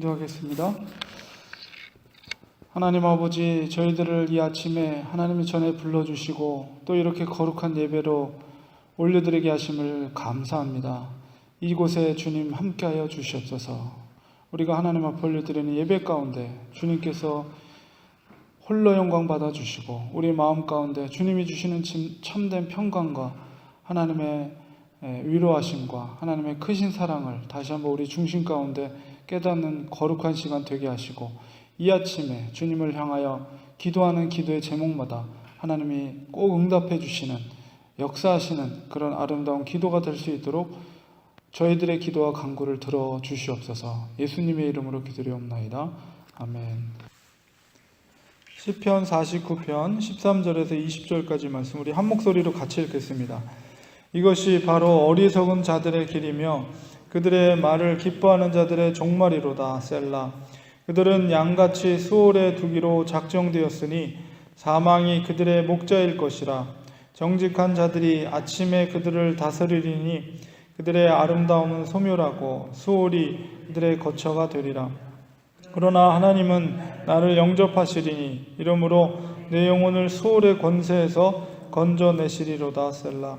기도하겠습니다. 하나님 아버지, 저희들을 이 아침에 하나님이 전에 불러주시고 또 이렇게 거룩한 예배로 올려드리게 하심을 감사합니다. 이곳에 주님 함께하여 주시옵소서. 우리가 하나님 앞에 올려드리는 예배 가운데 주님께서 홀로 영광 받아 주시고 우리 마음 가운데 주님이 주시는 참- 참된 평강과 하나님의 에, 위로하심과 하나님의 크신 사랑을 다시 한번 우리 중심 가운데 깨닫는 거룩한 시간 되게 하시고 이 아침에 주님을 향하여 기도하는 기도의 제목마다 하나님이 꼭 응답해 주시는 역사하시는 그런 아름다운 기도가 될 수 있도록 저희들의 기도와 간구를 들어 주시옵소서. 예수님의 이름으로 기도리옵나이다. 아멘. 시편 49편 13절에서 20절까지 말씀 우리 한 목소리로 같이 읽겠습니다. 이것이 바로 어리석은 자들의 길이며 그들의 말을 기뻐하는 자들의 종말이로다 셀라. 그들은 양같이 수월에 두기로 작정되었으니 사망이 그들의 목자일 것이라. 정직한 자들이 아침에 그들을 다스리리니 그들의 아름다움은 소멸하고 수월이 그들의 거처가 되리라. 그러나 하나님은 나를 영접하시리니 이러므로 내 영혼을 수월의 권세에서 건져내시리로다 셀라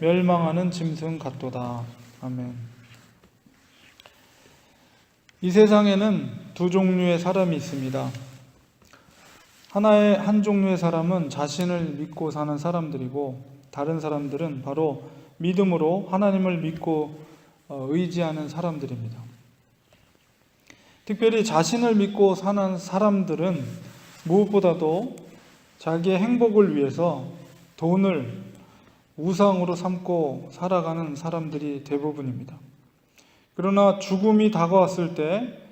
멸망하는 짐승 같도다. 아멘. 이 세상에는 두 종류의 사람이 있습니다. 하나의 한 종류의 사람은 자신을 믿고 사는 사람들이고 다른 사람들은 바로 믿음으로 하나님을 믿고 어, 의지하는 사람들입니다. 특별히 자신을 믿고 사는 사람들은 무엇보다도 자기의 행복을 위해서 돈을 우상으로 삼고 살아가는 사람들이 대부분입니다. 그러나 죽음이 다가왔을 때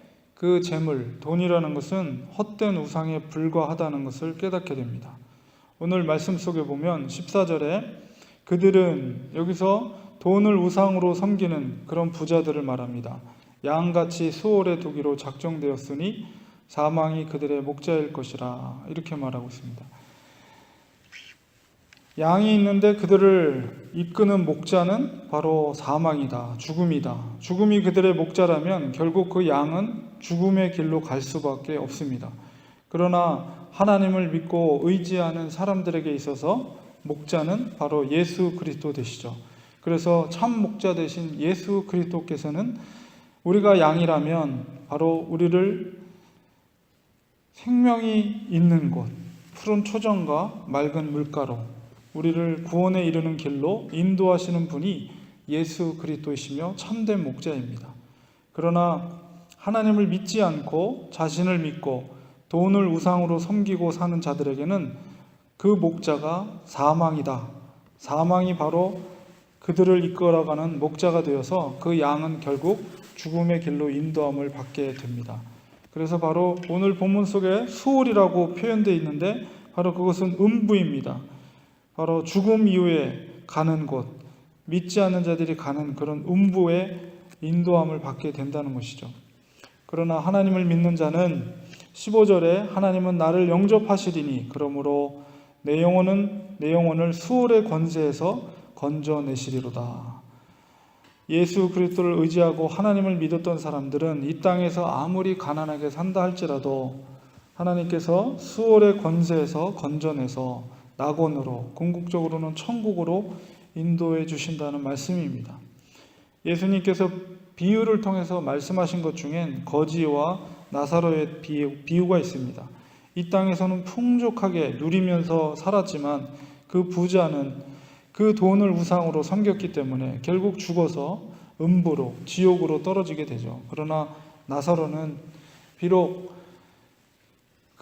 그 재물, 돈이라는 것은 헛된 우상에 불과하다는 것을 깨닫게 됩니다. 오늘 말씀 속에 보면 14절에 그들은 여기서 돈을 우상으로 섬기는 그런 부자들을 말합니다. 양같이 수월에 두기로 작정되었으니 사망이 그들의 목자일 것이라 이렇게 말하고 있습니다. 양이 있는데 그들을 이끄는 목자는 바로 사망이다, 죽음이다. 죽음이 그들의 목자라면 결국 그 양은 죽음의 길로 갈 수밖에 없습니다. 그러나 하나님을 믿고 의지하는 사람들에게 있어서 목자는 바로 예수 그리스도 되시죠. 그래서 참 목자 되신 예수 그리스도께서는 우리가 양이라면 바로 우리를 생명이 있는 곳, 푸른 초정과 맑은 물가로 우리를 구원에 이르는 길로 인도하시는 분이 예수 그리스도이시며 참된 목자입니다. 그러나 하나님을 믿지 않고 자신을 믿고 돈을 우상으로 섬기고 사는 자들에게는 그 목자가 사망이다. 사망이 바로 그들을 이끌어가는 목자가 되어서 그 양은 결국 죽음의 길로 인도함을 받게 됩니다. 그래서 바로 오늘 본문 속에 수월이라고 표현되어 있는데 바로 그것은 음부입니다. 바로 죽음 이후에 가는 곳, 믿지 않는 자들이 가는 그런 음부의 인도함을 받게 된다는 것이죠. 그러나 하나님을 믿는 자는 15절에 하나님은 나를 영접하시리니 그러므로 내 영혼은 내 영혼을 수월의 권세에서 건져내시리로다. 예수 그리스도를 의지하고 하나님을 믿었던 사람들은 이 땅에서 아무리 가난하게 산다 할지라도 하나님께서 수월의 권세에서 건져내서 낙원으로 궁극적으로는 천국으로 인도해 주신다는 말씀입니다. 예수님께서 비유를 통해서 말씀하신 것 중엔 거지와 나사로의 비유, 가 있습니다. 이 땅에서는 풍족하게 누리면서 살았지만 그 부자는 그 돈을 우상으로 섬겼기 때문에 결국 죽어서 음부로 지옥으로 떨어지게 되죠. 그러나 나사로는 비록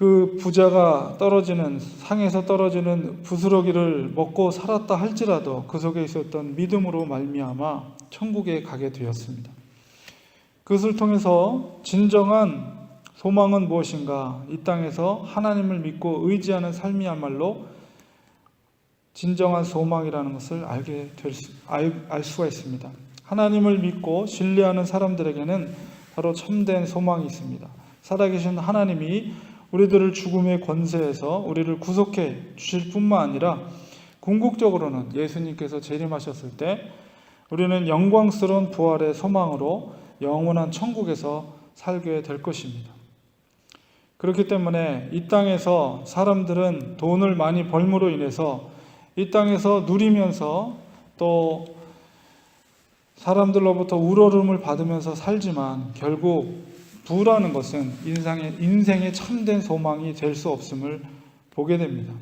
그 부자가 떨어지는 상에서 떨어지는 부스러기를 먹고 살았다 할지라도 그 속에 있었던 믿음으로 말미암아 천국에 가게 되었습니다. 그것을 통해서 진정한 소망은 무엇인가? 이 땅에서 하나님을 믿고 의지하는 삶이야말로 진정한 소망이라는 것을 알게 될 수, 알, 알 수가 있습니다. 하나님을 믿고 신뢰하는 사람들에게는 바로 참된 소망이 있습니다. 살아계신 하나님이 우리들을 죽음의 권세에서 우리를 구속해 주실 뿐만 아니라 궁극적으로는 예수님께서 재림하셨을 때 우리는 영광스러운 부활의 소망으로 영원한 천국에서 살게 될 것입니다. 그렇기 때문에 이 땅에서 사람들은 돈을 많이 벌므로 인해서 이 땅에서 누리면서 또 사람들로부터 우러름을 받으면서 살지만 결국 부라는 것은 인생의, 인생의 참된 소망이 될 수 없음을 보게 됩니다.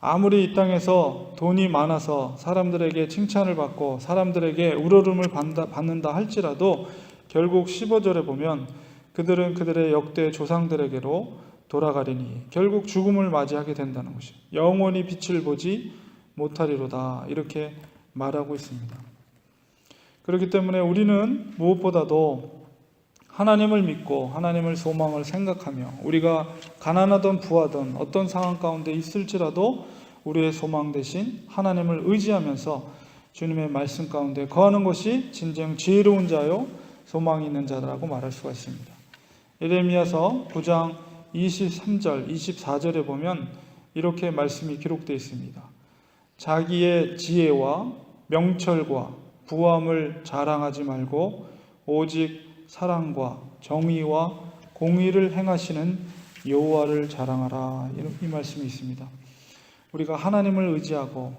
아무리 이 땅에서 돈이 많아서 사람들에게 칭찬을 받고 사람들에게 우러름을 받는다 할지라도 결국 15절에 보면 그들은 그들의 역대 조상들에게로 돌아가리니 결국 죽음을 맞이하게 된다는 것이 영원히 빛을 보지 못하리로다 이렇게 말하고 있습니다. 그렇기 때문에 우리는 무엇보다도 하나님을 믿고 하나님을 소망을 생각하며 우리가 가난하던 부하던 어떤 상황 가운데 있을지라도 우리의 소망 대신 하나님을 의지하면서 주님의 말씀 가운데 거하는 것이 진정 지혜로운 자요 소망이 있는 자라고 말할 수가 있습니다. 예레미야서 9장 23절, 24절에 보면 이렇게 말씀이 기록되어 있습니다. 자기의 지혜와 명철과 부함을 자랑하지 말고 오직 사랑과 정의와 공의를 행하시는 여호와를 자랑하라 이 말씀이 있습니다. 우리가 하나님을 의지하고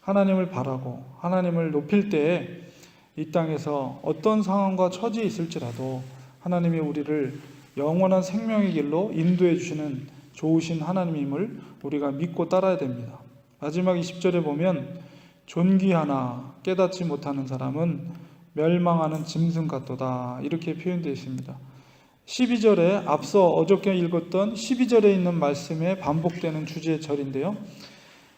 하나님을 바라고 하나님을 높일 때에 이 땅에서 어떤 상황과 처지에 있을지라도 하나님이 우리를 영원한 생명의 길로 인도해 주시는 좋으신 하나님임을 우리가 믿고 따라야 됩니다. 마지막 20절에 보면 존귀하나 깨닫지 못하는 사람은 멸망하는 짐승 같도다. 이렇게 표현되어 있습니다. 12절에 앞서 어저께 읽었던 12절에 있는 말씀에 반복되는 주제의 절인데요.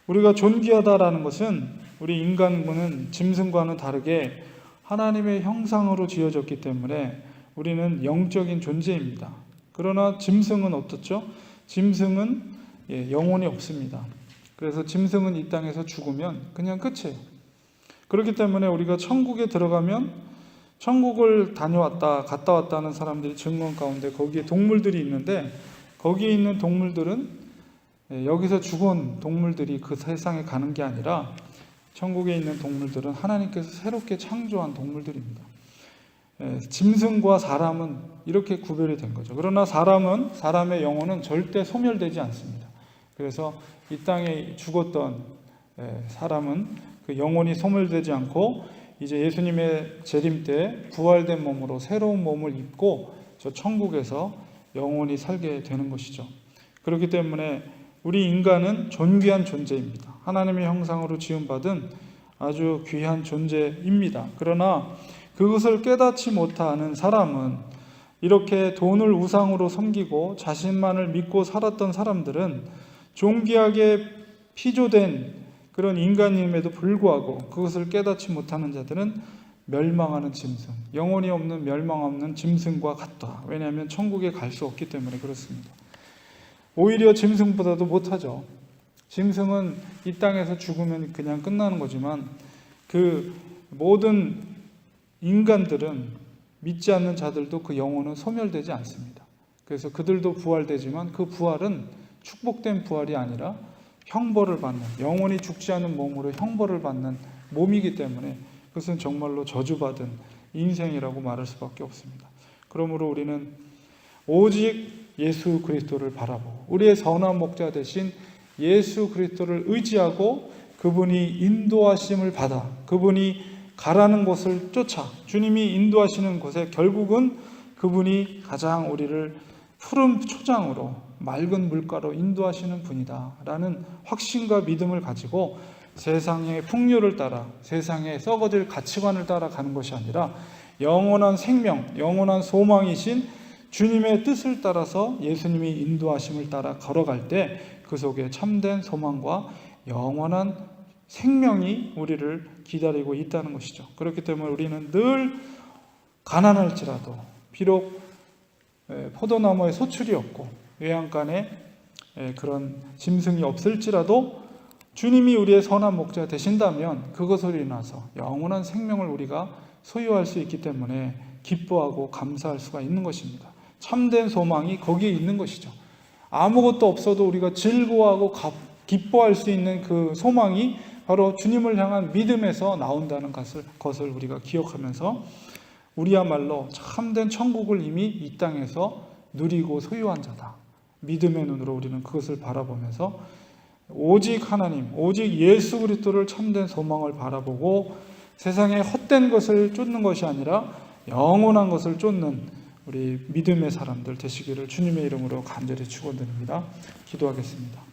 우리가 존귀하다라는 것은 우리 인간군은 짐승과는 다르게 하나님의 형상으로 지어졌기 때문에 우리는 영적인 존재입니다. 그러나 짐승은 어떻죠? 짐승은 예, 영혼이 없습니다. 그래서 짐승은 이 땅에서 죽으면 그냥 끝이에요. 그렇기 때문에 우리가 천국에 들어가면 천국을 다녀왔다, 갔다 왔다는 사람들이 증언 가운데 거기에 동물들이 있는데 거기에 있는 동물들은 예, 여기서 죽은 동물들이 그 세상에 가는 게 아니라 천국에 있는 동물들은 하나님께서 새롭게 창조한 동물들입니다. 예, 짐승과 사람은 이렇게 구별이 된 거죠. 그러나 사람은 사람의 영혼은 절대 소멸되지 않습니다. 그래서 이 땅에 죽었던 예, 사람은 그 영혼이 소멸되지 않고 이제 예수님의 재림 때 부활된 몸으로 새로운 몸을 입고 저 천국에서 영원히 살게 되는 것이죠. 그렇기 때문에 우리 인간은 존귀한 존재입니다. 하나님의 형상으로 지음받은 아주 귀한 존재입니다. 그러나 그것을 깨닫지 못하는 사람은 이렇게 돈을 우상으로 섬기고 자신만을 믿고 살았던 사람들은 존귀하게 피조된 그런 인간임에도 불구하고 그것을 깨닫지 못하는 자들은 멸망하는 짐승, 영혼이 없는 멸망 없는 짐승과 같다. 왜냐하면 천국에 갈 수 없기 때문에 그렇습니다. 오히려 짐승보다도 못하죠. 짐승은 이 땅에서 죽으면 그냥 끝나는 거지만 그 모든 인간들은 믿지 않는 자들도 그 영혼은 소멸되지 않습니다. 그래서 그들도 부활되지만 그 부활은 축복된 부활이 아니라 형벌을 받는 영원히 죽지 않은 몸으로 형벌을 받는 몸이기 때문에 그것은 정말로 저주받은 인생이라고 말할 수밖에 없습니다. 그러므로 우리는 오직 예수 그리스도를 바라보고 우리의 선한 목자 대신 예수 그리스도를 의지하고 그분이 인도하심을 받아 그분이 가라는 곳을 쫓아 주님이 인도하시는 곳에 결국은 그분이 가장 우리를 푸른 초장으로 맑은 물가로 인도하시는 분이다. 라는 확신과 믿음을 가지고 세상의 풍요를 따라 세상의 썩어질 가치관을 따라 가는 것이 아니라 영원한 생명, 영원한 소망이신 주님의 뜻을 따라서 예수님이 인도하심을 따라 걸어갈 때 그 속에 참된 소망과 영원한 생명이 우리를 기다리고 있다는 것이죠. 그렇기 때문에 우리는 늘 가난할지라도 비록 에, 포도나무에 소출이 없고 외양간에 에, 그런 짐승이 없을지라도 주님이 우리의 선한 목자 되신다면 그것으로 인해서 영원한 생명을 우리가 소유할 수 있기 때문에 기뻐하고 감사할 수가 있는 것입니다. 참된 소망이 거기에 있는 것이죠. 아무것도 없어도 우리가 즐거워하고 가- 기뻐할 수 있는 그 소망이 바로 주님을 향한 믿음에서 나온다는 것을 우리가 기억하면서 우리야말로 참된 천국을 이미 이 땅에서 누리고 소유한 자다. 믿음의 눈으로 우리는 그것을 바라보면서 오직 하나님, 오직 예수 그리스도를 참된 소망을 바라보고 세상의 헛된 것을 쫓는 것이 아니라 영원한 것을 쫓는 우리 믿음의 사람들 되시기를 주님의 이름으로 간절히 축원드립니다. 기도하겠습니다.